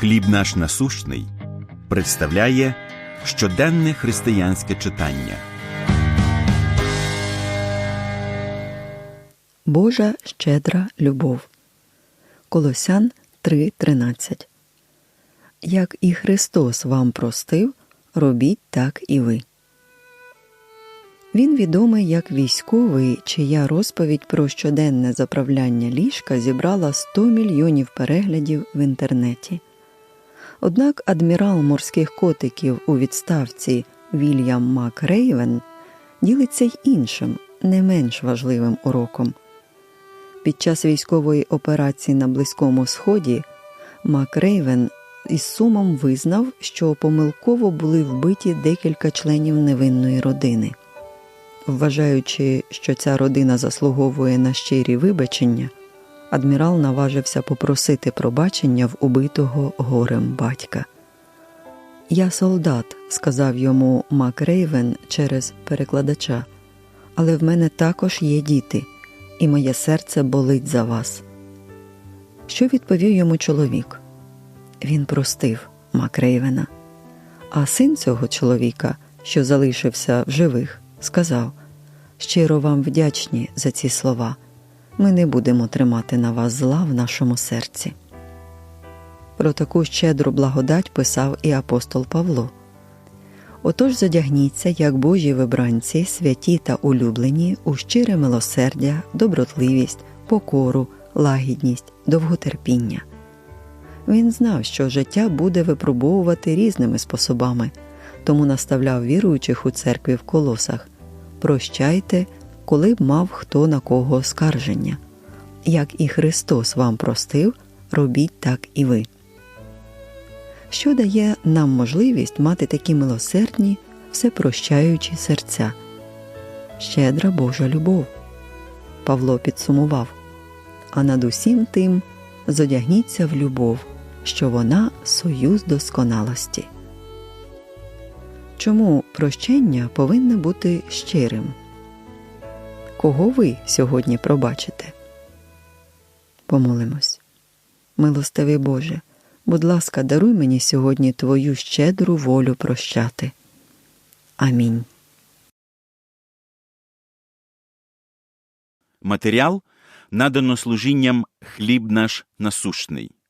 Хліб наш насущний представляє щоденне християнське читання. Божа щедра любов. Колосян 3.13 Як і Христос вам простив, робіть так і ви. Він відомий як військовий, чия розповідь про щоденне заправляння ліжка зібрала 100 мільйонів переглядів в інтернеті. Однак адмірал морських котиків у відставці Вільям Макрейвен ділиться й іншим, не менш важливим уроком. Під час військової операції на Близькому Сході Макрейвен із сумом визнав, що помилково були вбиті декілька членів невинної родини. Вважаючи, що ця родина заслуговує на щирі вибачення, адмірал наважився попросити пробачення в убитого горем батька. Я солдат, сказав йому Макрейвен через перекладача, але в мене також є діти, і моє серце болить за вас. Що відповів йому чоловік? Він простив Макрейвена. А син цього чоловіка, що залишився в живих, сказав щиро вам вдячні за ці слова. Ми не будемо тримати на вас зла в нашому серці. Про таку щедру благодать писав і апостол Павло. Отож задягніться, як Божі вибранці, святі та улюблені, у щире милосердя, добротливість, покору, лагідність, довготерпіння. Він знав, що життя буде випробовувати різними способами, тому наставляв віруючих у церкві в колосах прощайте, коли б мав хто на кого оскарження. Як і Христос вам простив, робіть так і ви. Що дає нам можливість мати такі милосердні, всепрощаючі серця? Щедра Божа любов. Павло підсумував. А над усім тим зодягніться в любов, що вона союз досконалості. Чому прощення повинне бути щирим? Кого ви сьогодні пробачите? Помолимось. Милостивий Боже, будь ласка, даруй мені сьогодні Твою щедру волю прощати. Амінь. Матеріал надано служінням хліб наш насущний.